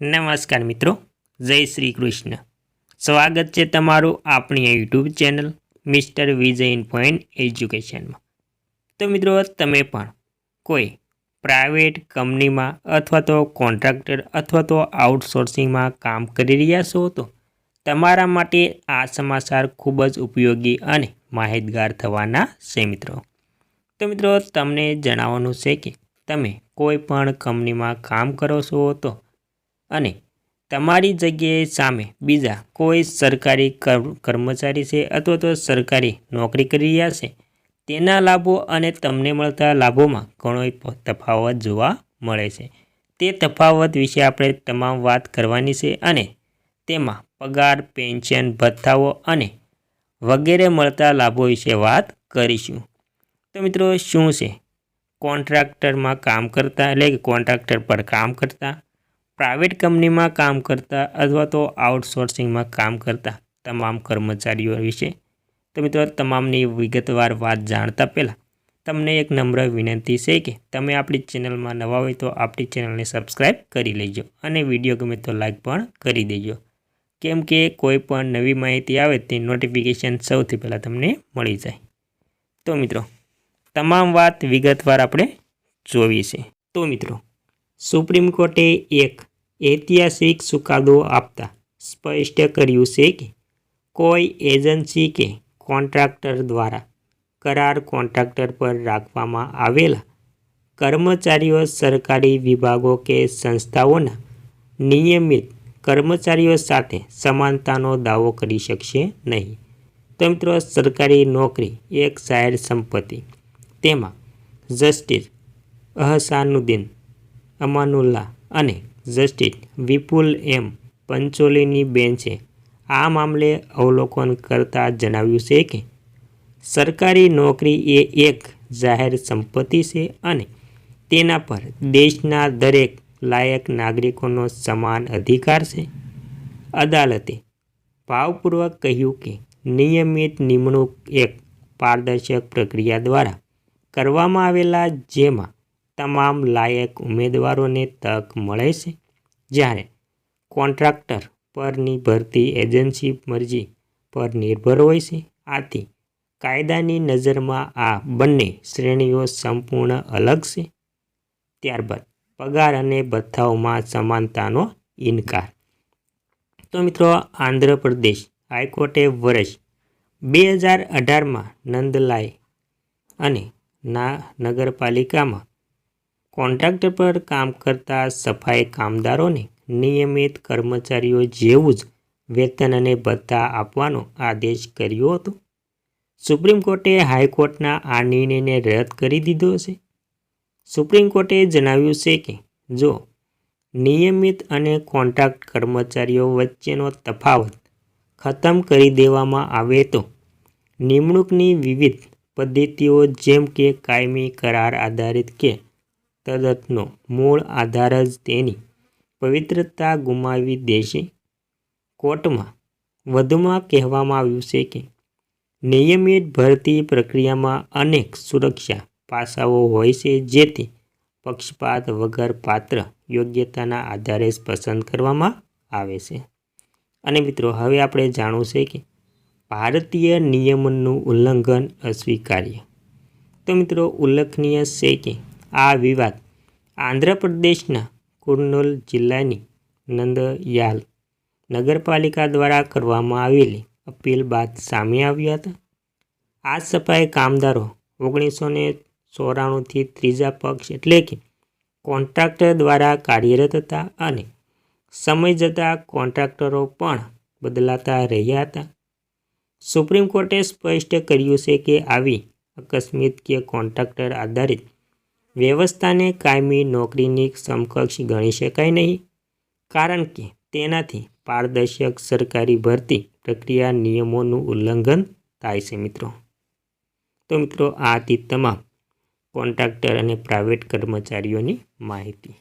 નમસ્કાર મિત્રો, જય શ્રી કૃષ્ણ. સ્વાગત છે તમારું આપણી YouTube channel mister Vijay point એજ્યુકેશનમાં. તો મિત્રો, તમે પણ કોઈ પ્રાઇવેટ કંપનીમાં અથવા તો કોન્ટ્રાક્ટર અથવા તો આઉટસોર્સિંગમાં કામ કરી રહ્યા છો, તો તમારા માટે આ સમાચાર ખૂબ જ ઉપયોગી અને માહિતગાર થવાના છે, મિત્રો. તો મિત્રો, તમને જણાવવાનું છે કે તમે કોઈ પણ કંપનીમાં કામ કરો છો, તો અને તમારી જગ્યાએ સામે બીજા કોઈ સરકારી કર- કર્મચારી છે અથવા તો સરકારી નોકરી કરી રહ્યા છે, તેના લાભો અને તમને મળતા લાભોમાં ઘણો તફાવત જોવા મળે છે. તે તફાવત વિશે આપણે તમામ વાત કરવાની છે અને તેમાં પગાર, પેન્શન, ભથ્થાઓ અને વગેરે મળતા લાભો વિશે વાત કરીશું. તો મિત્રો શું છે? કોન્ટ્રાક્ટરમાં કામ કરતા, એટલે કે કોન્ટ્રાક્ટર પર કામ કરતા પ્રાઇવેટ કંપનીમાં કામ કરતા અથવા તો આઉટસોર્સિંગમાં કામ કરતા તમામ કર્મચારીઓ વિશે તો મિત્રો તમામની વિગતવાર વાત જાણતા પહેલાં તમને એક નમ્ર વિનંતી છે કે તમે આપણી ચેનલમાં નવા હોય તો આપણી ચેનલને સબસ્ક્રાઈબ કરી લેજો અને વીડિયો ગમે તો લાઈક પણ કરી દેજો. કેમ કે કોઈ પણ નવી માહિતી આવે તે નોટિફિકેશન સૌથી પહેલાં તમને મળી જાય. તો મિત્રો, તમામ વાત વિગતવાર આપણે જોવી છે. તો મિત્રો સુપ્રીમ કોર્ટે એક ઐતિહાસિક ચુકાદો આપતા સ્પષ્ટ કર્યું છે કે કોઈ એજન્સી કે કોન્ટ્રાક્ટર દ્વારા કરાર કોન્ટ્રાક્ટર પર રાખવામાં આવેલા કર્મચારીઓ સરકારી વિભાગો કે સંસ્થાઓના નિયમિત કર્મચારીઓ સાથે સમાનતાનો દાવો કરી શકશે નહીં. તો મિત્રો, સરકારી નોકરી એક જાહેર સંપત્તિ. તેમાં જસ્ટિસ અહસાનુદ્દીન અમાનુલ્લાહ અને જસ્ટિસ વિપુલ એમ પંચોલીની બેન્ચે આ મામલે અવલોકન કરતાં જણાવ્યું છે કે, સરકારી નોકરી એ એક જાહેર સંપત્તિ છે અને તેના પર દેશના દરેક લાયક નાગરિકોનો સમાન અધિકાર છે. અદાલતે ભાવપૂર્વક કહ્યું કે, નિયમિત નિમણૂક એક પારદર્શક પ્રક્રિયા દ્વારા કરવામાં આવેલા જેમાં તમામ લાયક ઉમેદવારોને તક મળે છે? જ્યારે કોન્ટ્રાક્ટર પરની ભરતી એજન્સી મરજી પર નિર્ભર હોય છે, આથી કાયદાની નજરમાં આ બંને શ્રેણીઓ સંપૂર્ણ અલગ છે. ત્યારબાદ પગાર અને ભથ્થાઓમાં સમાનતાનો ઇનકાર. તો મિત્રો, આંધ્રપ્રદેશ હાઈકોર્ટે વર્ષ બે હજાર અઢારમાં નંદલાય અને ના નગરપાલિકામાં કોન્ટ્રાક્ટર પર કામ કરતા સફાઈ કામદારોને નિયમિત કર્મચારીઓ જેવું જ વેતન અને ભથ્થા આપવાનો આદેશ કર્યો હતો. સુપ્રીમ કોર્ટે હાઈકોર્ટના આ નિર્ણયને રદ કરી દીધો છે. સુપ્રીમ કોર્ટે જણાવ્યું છે કે, જો નિયમિત અને કોન્ટ્રાક્ટ કર્મચારીઓ વચ્ચેનો તફાવત ખતમ કરી દેવામાં આવે તો નિમણૂકની વિવિધ પદ્ધતિઓ જેમ કે કાયમી કરાર આધારિત કે તદતનો મૂળ આધાર જ તેની પવિત્રતા ગુમાવી દેશે. કોર્ટમાં વધુમાં કહેવામાં આવ્યું છે કે, નિયમિત ભરતી પ્રક્રિયામાં અનેક સુરક્ષા પાસાઓ હોય છે જેથી પક્ષપાત વગર પાત્ર યોગ્યતાના આધારે જ પસંદ કરવામાં આવે છે. અને મિત્રો, હવે આપણે જાણવું છે કે ભારતીય નિયમનનું ઉલ્લંઘન અસ્વીકાર્ય. તો મિત્રો, ઉલ્લેખનીય છે કે આ વિવાદ આંધ્રપ્રદેશના કુર્નૂલ જિલ્લાની નંદયાલ નગરપાલિકા દ્વારા કરવામાં આવેલી અપીલ બાદ સામે આવ્યા હતા. આ સફાઈ કામદારો ઓગણીસો ને ચોરાણુંથી ત્રીજા પક્ષ એટલે કે કોન્ટ્રાક્ટર દ્વારા કાર્યરત હતા અને સમય જતાં કોન્ટ્રાક્ટરો પણ બદલાતા રહ્યા હતા. સુપ્રીમ કોર્ટે સ્પષ્ટ કર્યું છે કે આવી અકસ્મિત કે કોન્ટ્રાક્ટર આધારિત વ્યવસ્થાને કાયમી નોકરીની સમકક્ષ ગણી શકાય નહીં, કારણ કે તેનાથી પારદર્શક સરકારી ભરતી પ્રક્રિયા નિયમોનું ઉલ્લંઘન થાય છે મિત્રો. તો મિત્રો, આ હતી તમામ કોન્ટ્રાક્ટર અને પ્રાઇવેટ કર્મચારીઓની માહિતી.